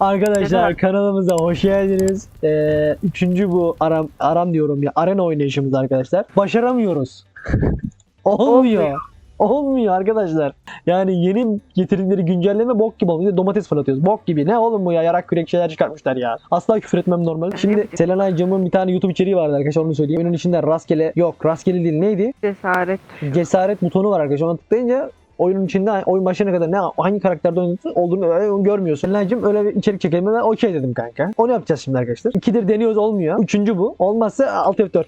Arkadaşlar Neden? kanalımıza hoş geldiniz. Ee, üçüncü bu aram, aram diyorum ya arena oynayışımız arkadaşlar. Başaramıyoruz. Olmuyor. Olmuyor arkadaşlar. Yani yeni getirdikleri güncelleme bok gibi de Domates fırlatıyoruz. Bok gibi. Ne oğlum bu ya? Yarak kürek şeyler çıkartmışlar ya. Asla küfür etmem normal. Şimdi Selenay Cam'ın bir tane YouTube içeriği vardı arkadaşlar onu söyleyeyim. Onun içinde rastgele yok rastgele değil neydi? Cesaret cesaret butonu var arkadaşlar. Ona tıklayınca oyunun içinde oyun başına kadar ne hangi karakterde oynadığını olduğunu öyle görmüyorsun. Selenay'cım öyle bir içerik çekelim ben okey dedim kanka. Onu yapacağız şimdi arkadaşlar. İkidir deniyoruz olmuyor. Üçüncü bu. Olmazsa alt F4.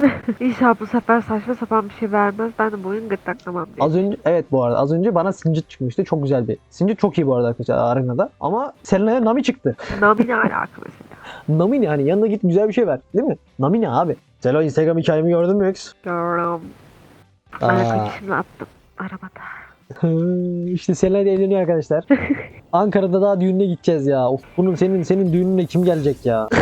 İnşallah bu sefer saçma sapan bir şey vermez. Ben de bu oyunu gırtlaklamam diye. Az önce evet bu arada az önce bana Singed çıkmıştı. Çok güzel bir. Singed çok iyi bu arada arkadaşlar arenada. Ama Selenay'a Nami çıktı. Nami ne alaka mesela? Nami ne hani yanına git güzel bir şey ver. Değil mi? Nami ne abi? Selo Instagram hikayemi gördün mü X? Gördüm. Aa. Ayakkabı şimdi attım. Arabada. işte Selenay da evleniyor arkadaşlar. Ankara'da daha düğününe gideceğiz ya. Of, bunun senin senin düğününe kim gelecek ya?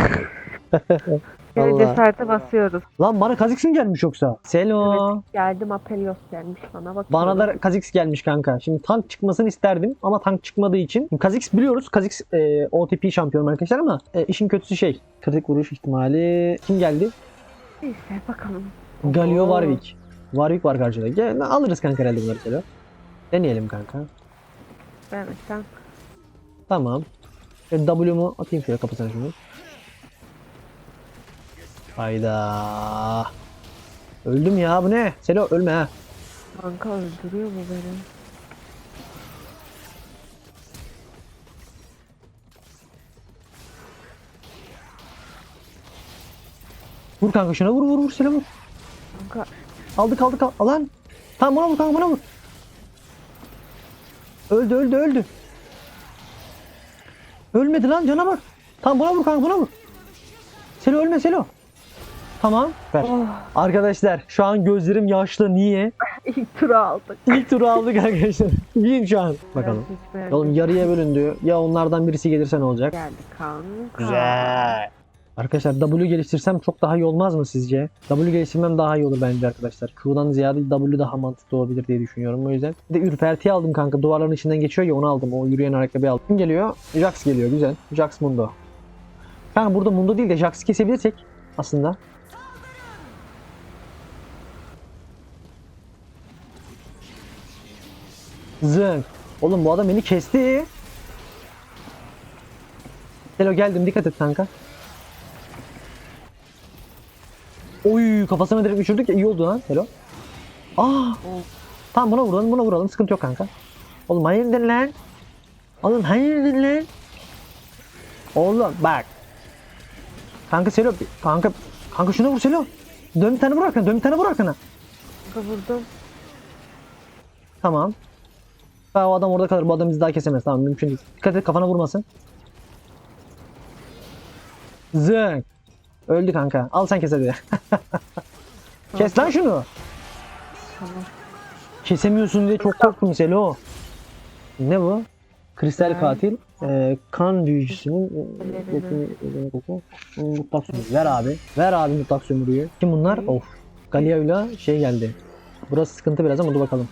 Yine cesarete basıyoruz. Lan bana Kazix mi gelmiş yoksa? Selo. Geldim Apelios gelmiş bana bak. Bana da Kazix gelmiş kanka. Şimdi tank çıkmasını isterdim ama tank çıkmadığı için. Kazix biliyoruz. Kazix e, OTP şampiyonu arkadaşlar ama e, işin kötüsü şey. Kritik vuruş ihtimali. Kim geldi? Neyse bakalım. Galio. Warwick. Warwick var karşıda. Gel, alırız kanka herhalde bunları Selo. Deneyelim kanka. Evet sen. Tamam. E, W'mu atayım şöyle kapısına şunu. Hayda. Öldüm ya bu ne? Selo ölme ha. Kanka öldürüyor mu beni? Vur kanka şuna vur vur vur Selo vur. Kanka Aldık aldık al. Lan. Tamam buna vur kanka buna vur. Öldü öldü öldü. Ölmedi lan cana bak. Tamam buna vur kanka buna vur. Selo ölme Selo. Tamam. Ver. oh, Arkadaşlar şu an gözlerim yaşlı. Niye? ilk turu aldık. İlk turu aldık arkadaşlar. İyiyim şu an. Bakalım. Oğlum yarıya bölündü. Ya onlardan birisi gelirse ne olacak? Geldi kanka. Güzel. Arkadaşlar W geliştirsem çok daha iyi olmaz mı sizce? W geliştirmem daha iyi olur bence arkadaşlar. Q'dan ziyade W daha mantıklı olabilir diye düşünüyorum o yüzden. Bir de ürperti aldım kanka. Duvarların içinden geçiyor ya onu aldım. O yürüyen ayakkabıyı aldım. Kim geliyor? Jax geliyor. Güzel. Jax Mundo. Kanka burada Mundo değil de Jax'ı kesebilirsek aslında. Zınk. Oğlum bu adam beni kesti. Selo geldim dikkat et kanka. Oy kafasına direkt uçurduk ya iyi oldu lan Selo. Aa. Tamam buna vuralım buna vuralım sıkıntı yok kanka. Oğlum hayırdır lan? Oğlum hayırdır lan? Oğlum bak. Kanka Selo kanka kanka şuna vur Selo. Dön bir tane vur arkana dön bir tane vur arkana. Kanka vurdum. Tamam. Ha, o adam orada kalır bu adam bizi daha kesemez tamam mümkün değil. Dikkat et kafana vurmasın. Zınk. Öldü kanka. Al sen kes hadi. kes lan şunu. Tamam. Kesemiyorsun diye çok korktum Selo. Ne bu? Kristal Ben- katil. Ee, kan büyücüsünün mutlak sömürü. Ver abi. Ver abi mutlak sömürüyü. Kim bunlar? Of. Galio'yla şey geldi. Burası sıkıntı biraz ama dur bakalım.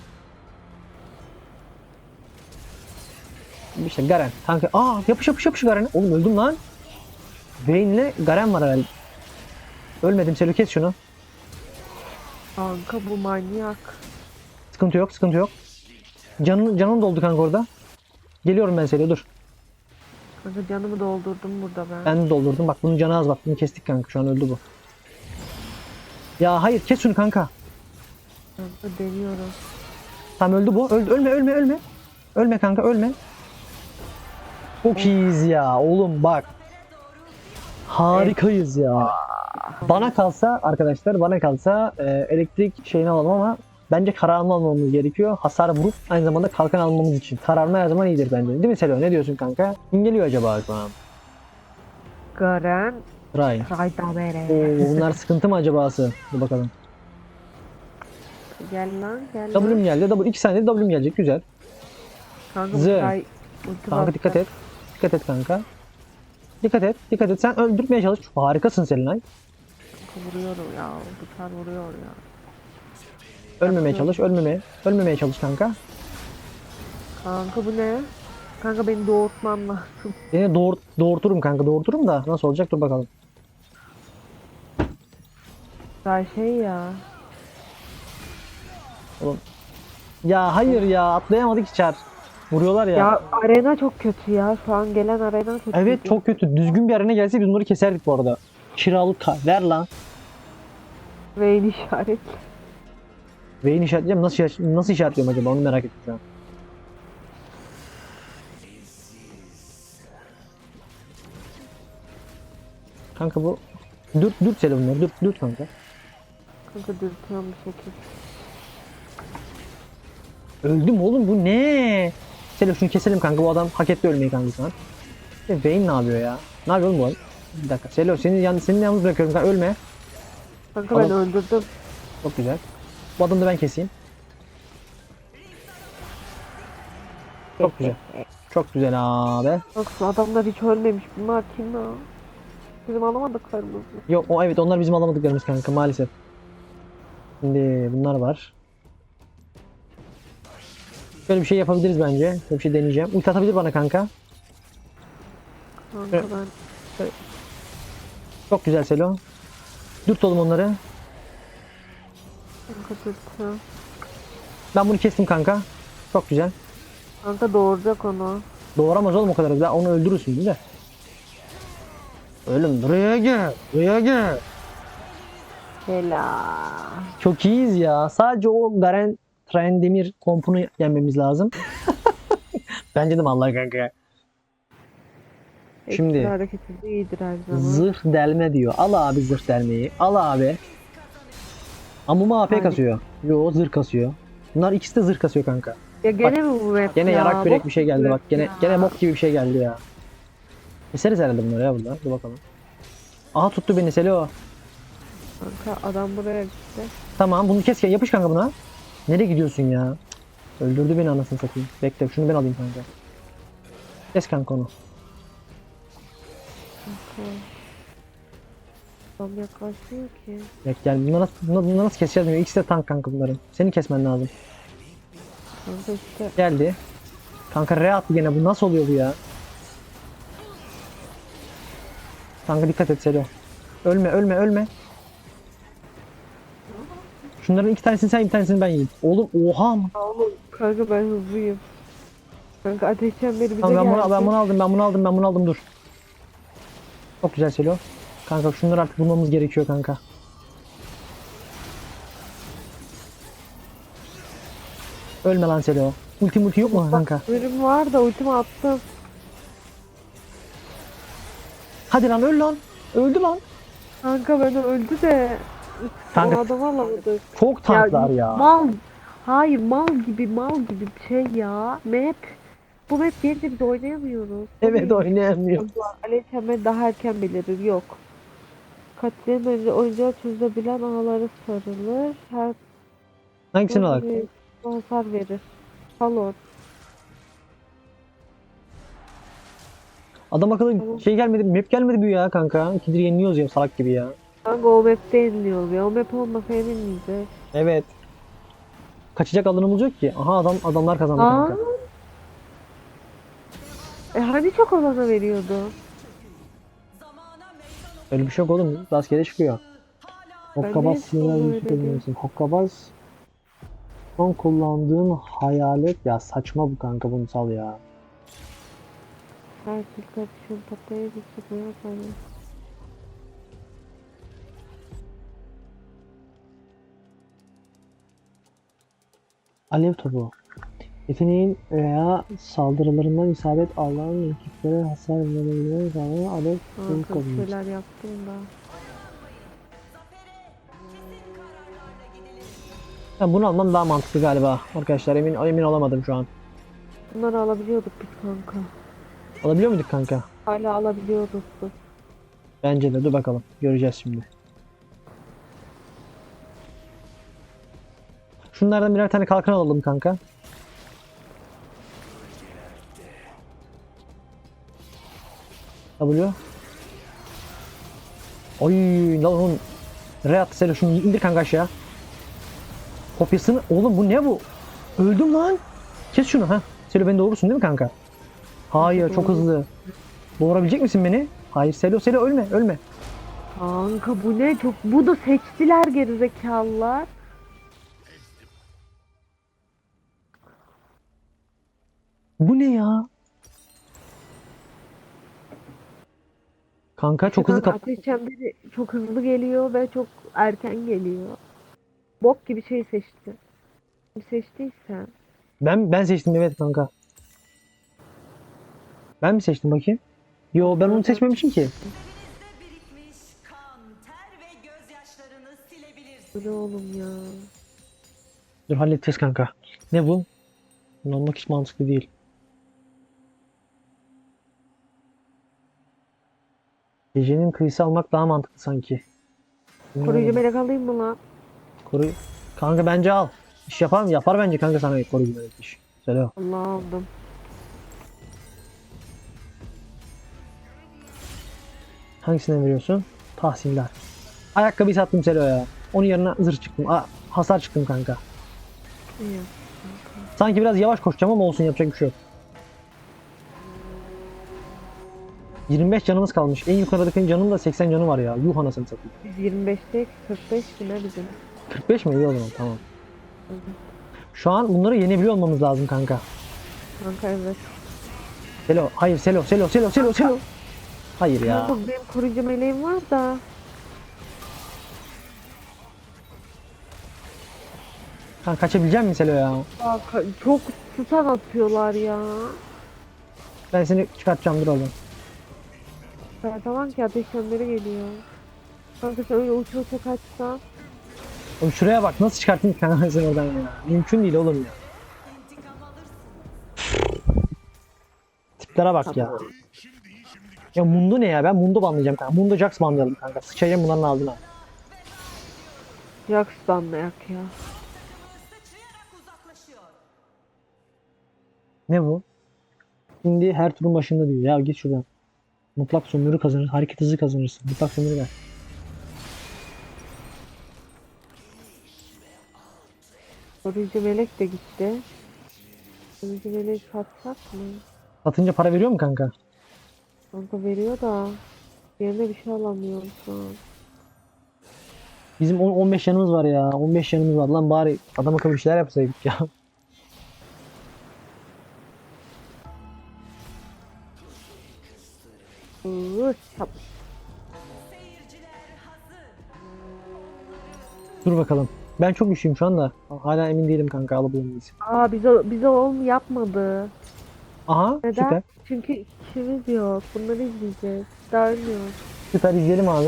İşte Garen. Kanka. Aa yapış yapış yapış Garen'e. Oğlum öldüm lan. Vayne'le Garen var herhalde. Ölmedim Selo kes şunu. Kanka bu manyak. Sıkıntı yok, sıkıntı yok. Canın canın doldu kanka orada. Geliyorum ben seni dur. Kanka canımı doldurdum burada ben. Ben de doldurdum. Bak bunun canı az bak. Bunu kestik kanka. Şu an öldü bu. Ya hayır kes şunu kanka. Kanka deniyorum. Tamam öldü bu. Öldü. Ölme ölme ölme. Ölme kanka ölme. Çok iyiyiz ya oğlum bak. Harikayız ya. Bana kalsa arkadaşlar bana kalsa e, elektrik şeyini alalım ama bence kararını almamız gerekiyor. Hasar vurup aynı zamanda kalkan almamız için. Kararma her zaman iyidir bence. Değil mi Selo? Ne diyorsun kanka? Kim geliyor acaba an? Garen Ray. Rayda Bere. Oo, bunlar sıkıntı mı acabası? Dur bakalım. Gel lan gel lan. W'm geldi. W 2 saniyede W'm gelecek. Güzel. Kanka bu Ray Kanka dikkat et. Dikkat et kanka. Dikkat et. Dikkat et. Sen öldürmeye çalış. Harikasın Selinay. Kanka vuruyorum ya. Bu tar vuruyor ya. Ölmemeye çalış. Ölmemeye. Ölmemeye çalış kanka. Kanka bu ne? Kanka beni doğurtman lazım. Seni doğur, doğurturum kanka doğurturum da nasıl olacak dur bakalım. Daha şey ya. Ya hayır ya atlayamadık hiç çar. Vuruyorlar ya. Ya arena çok kötü ya. Şu an gelen arena kötü. Evet çok kötü. Düzgün bir arena gelse biz bunları keserdik bu arada. Kiralık ka- ver lan. Rain işaret. Vayne işaretleyeceğim. Nasıl, işaret- nasıl işaretliyorum acaba onu merak ettim şu an. Kanka bu Dürt dürt seni bunları dürt dürt kanka. Kanka dürtüyorum bir şekilde. Öldüm oğlum bu ne? Selim şunu keselim kanka bu adam hak etti ölmeyi kanka şu an. Ya Vayne ne yapıyor ya? Ne yapıyor oğlum bu adam? Bir dakika Selo seni, yan, seni yalnız bırakıyorum kanka ölme. Kanka ben Adam- öldürdüm. Çok güzel. Bu adamı da ben keseyim. Çok güzel. Çok güzel abi. Yoksa adamlar hiç ölmemiş. Bunlar kim ya? Bizim alamadıklarımız mı? Yok o evet onlar bizim alamadıklarımız kanka maalesef. Şimdi bunlar var. Şöyle bir şey yapabiliriz bence. Şöyle bir şey deneyeceğim. Ulti atabilir bana kanka. Kanka ben Çok güzel Selo. Dürt oğlum onları. kanka dürtüyorum. Ben bunu kestim kanka. Çok güzel. Kanka doğuracak onu. Doğuramaz oğlum o kadar. Daha onu öldürürsün değil mi? Oğlum buraya gel. Buraya gel. Helal. Çok iyiyiz ya. Sadece o Garen Trendemir kompunu yenmemiz lazım. Bence de mallar kanka. Şimdi- Ekstra hareketi de iyidir her zaman. Zırh delme diyor. Al abi zırh delmeyi. Al abi. Amuma AP Hani- kasıyor. Yo zırh kasıyor. Bunlar ikisi de zırh kasıyor kanka. Ya gene mi bu map Gene ya? yarak börek bir şey geldi bak. Gene ya. gene bok gibi bir şey geldi ya. Keseriz herhalde bunları ya burada. Dur bakalım. Aha tuttu beni Selo. Kanka adam buraya gitti. Tamam bunu kes yapış kanka buna. Nereye gidiyorsun ya? Öldürdü beni anasını satayım. Bekle şunu ben alayım kanka. Kes kanka onu. Adam yaklaşmıyor ki. Bek gel. Bunları nasıl, bunları, bunları nasıl keseceğiz bilmiyorum. İkisi de tank kanka bunların. Seni kesmen lazım. Kanka işte Geldi. Kanka R attı gene. Bu nasıl oluyor bu ya? Kanka dikkat et Selo. Ölme ölme ölme. Şunların iki tanesini sen bir tanesini ben yiyeyim. Oğlum oha mı? Oğlum kanka ben hızlıyım. Kanka ateş çemberi bize Tamam, ben, geldi. bunu, ben bunu aldım ben bunu aldım ben bunu aldım dur. Çok güzel Selo. Kanka şunları artık bulmamız gerekiyor kanka. Ölme lan Selo. Ulti multi yok mu kanka? Benim var da ultimi attım. Hadi lan öl lan. Öldü lan. Kanka ben öldü de Kanka- o adamı alamadık. Çok tanklar ya. Mal. Hayır mal gibi mal gibi bir şey ya. Map. Bu map gelince biz oynayamıyoruz. Evet oynayamıyor. Alev çemberi daha erken belirir. Yok. Katliam önce oyuncağı çözebilen ağları sarılır. Her Hangisini alak? hasar verir. Salon. Adam akıllı şey gelmedi, map gelmedi bu ya kanka. İkidir yeniliyoruz ya salak gibi ya. Kanka o map'te yeniliyor ya. O map olmasa yenilmeyeceğiz. Evet. Kaçacak alanımız yok ki. Aha adam adamlar kazandı Aa. kanka. E hani çok olana veriyordu. Öyle bir şey yok oğlum. Rastgele çıkıyor. Hokkabaz niye sinirler sonra bir öyle şey bilmiyorsun. Hokkabaz son kullandığın hayalet ya saçma bu kanka bunu sal ya. Her tilka düşün patlayıcı çıkıyor Alev topu. Yeteneğin veya saldırılarından isabet alan rakiplere hasar verebilir zaman alev topu kazanır. şeyler yaptım da. Ya bunu almam daha mantıklı galiba arkadaşlar emin emin olamadım şu an. Bunları alabiliyorduk biz kanka. Alabiliyor muyduk kanka? Hala alabiliyoruz. biz. Bence de dur bakalım göreceğiz şimdi. Şunlardan birer tane kalkan alalım kanka. W. Oy lan. R attı Selo şunu indir kanka aşağı. Kopyasını oğlum bu ne bu? Öldüm lan. Kes şunu ha. Selo beni doğurursun değil mi kanka? Hayır çok hızlı. Doğurabilecek misin beni? Hayır Selo Selo ölme ölme. Kanka bu ne çok bu da seçtiler gerizekalılar. Bu ne ya? Kanka çok hızlı kap. Ateş çemberi çok hızlı geliyor ve çok erken geliyor. Bok gibi şey seçti. Seçtiysen. Ben ben seçtim evet kanka. Ben mi seçtim bakayım? Yo ben onu seçmemişim ki. Ne oğlum ya. Dur halledeceğiz kanka. Ne bu? Bunu almak hiç mantıklı değil. Gecenin kıyısı almak daha mantıklı sanki. Koruyucu melek alayım mı lan? Koru... Kanka bence al. İş yapar mı? Yapar bence kanka sana koruyucu melek iş. O. Allah aldım. Hangisinden veriyorsun? Tahsiller. Ayakkabıyı sattım Selo ya. Onun yerine zırh çıktım. Aa, hasar çıktım kanka. İyi. Sanki biraz yavaş koşacağım ama olsun yapacak bir şey yok. 25 canımız kalmış. En yukarıdaki canım da 80 canı var ya. Yuh anasını satayım. Biz 25'te 45 mi ne bizim? 45 mi? İyi o zaman tamam. Şu an bunları yenebiliyor olmamız lazım kanka. Kanka evet. Selo, hayır Selo, Selo, Selo, Selo, Selo. Hayır ya. Kanka benim koruyucu meleğim var da. Kanka kaçabilecek misin Selo ya? Aa, ka- çok stun atıyorlar ya. Ben seni çıkartacağım dur oğlum. Ben tamam ki ateş çemberi geliyor. Kanka sen öyle uça uça kaçsan. Oğlum şuraya bak nasıl çıkarttın seni oradan ya. Mümkün değil oğlum ya. Tiplere bak ya. Ya Mundo ne ya? Ben Mundo banlayacağım kanka. Mundo Jax banlayalım kanka. Sıçacağım bunların ağzına. Jax banlayak ya. Ne bu? Şimdi her turun başında diyor. Ya git şuradan. Mutlak sömürü kazanır. Hareket hızı kazanırsın. Mutlak sömürü ver. Koruyucu melek de gitti. Koruyucu melek satsak mı? Satınca para veriyor mu kanka? Kanka veriyor da. Yerine bir şey alamıyorum şu an. Bizim on- 15 yanımız var ya. 15 yanımız var. Lan bari adam akıllı bir şeyler yapsaydık ya. Dur bakalım. Ben çok güçlüyüm şu anda. Hala emin değilim kanka alabilir miyiz? Aa bize bize oğlum yapmadı. Aha Neden? süper. Çünkü işimiz yok. Bunları izleyeceğiz. Daha ölmüyoruz. Süper izleyelim abi.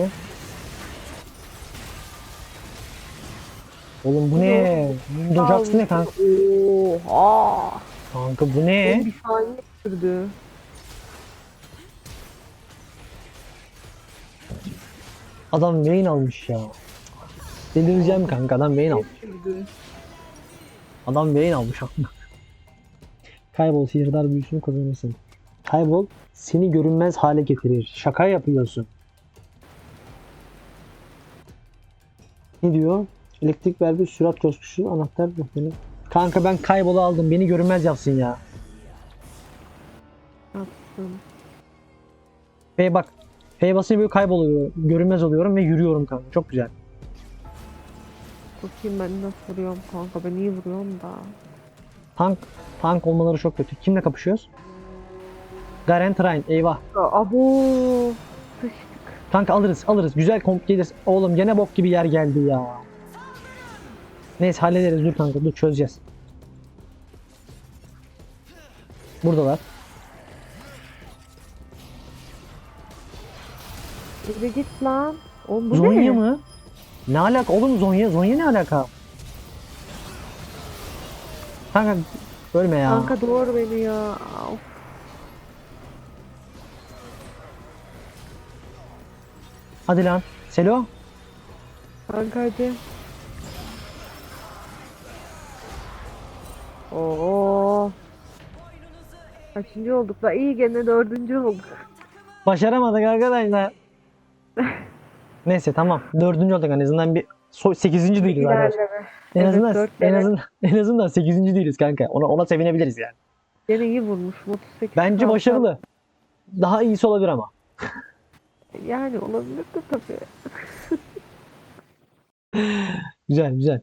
Oğlum bu ne? Jax ne kanka? Oha. Kanka bu ne? Bir saniye sürdü. Adam Vayne almış ya. Delireceğim kanka adam Vayne almış. Adam Vayne almış. Kaybol sihirdar büyüsünü kazanırsın. Kaybol seni görünmez hale getirir. Şaka yapıyorsun. Ne diyor? Elektrik vergi sürat coşkusu anahtar beni. Kanka ben kaybolu aldım. Beni görünmez yapsın ya. Yapsın. F bak. F basınca böyle kayboluyor. Görünmez oluyorum ve yürüyorum kanka. Çok güzel. Bakayım ben nasıl vuruyorum kanka. Ben iyi vuruyorum da. Tank tank olmaları çok kötü. Kimle kapışıyoruz? Garen Train. Eyvah. Abo. Sıçtık. Kanka alırız alırız. Güzel komp geliriz. Oğlum gene bok gibi yer geldi ya. Neyse hallederiz. Dur kanka dur çözeceğiz. Buradalar. Yürü git lan. Oğlum bu Zonya ne? mı? Ne alaka oğlum Zonya? Zonya ne alaka? Kanka ölme ya. Kanka doğru beni ya. Of. Hadi lan. Selo. Kanka hadi. Oo. Kaçıncı olduk da iyi gene dördüncü olduk. Başaramadık arkadaşlar. Neyse tamam. Dördüncü olduk en azından bir so 8. değiliz arkadaşlar. En Evet, azından dört en demek. azından en azından 8. değiliz kanka. Ona ona sevinebiliriz yani. Gene iyi vurmuş. 38. Bence başarılı. Daha iyisi olabilir ama. Yani olabilir de tabii. Güzel güzel.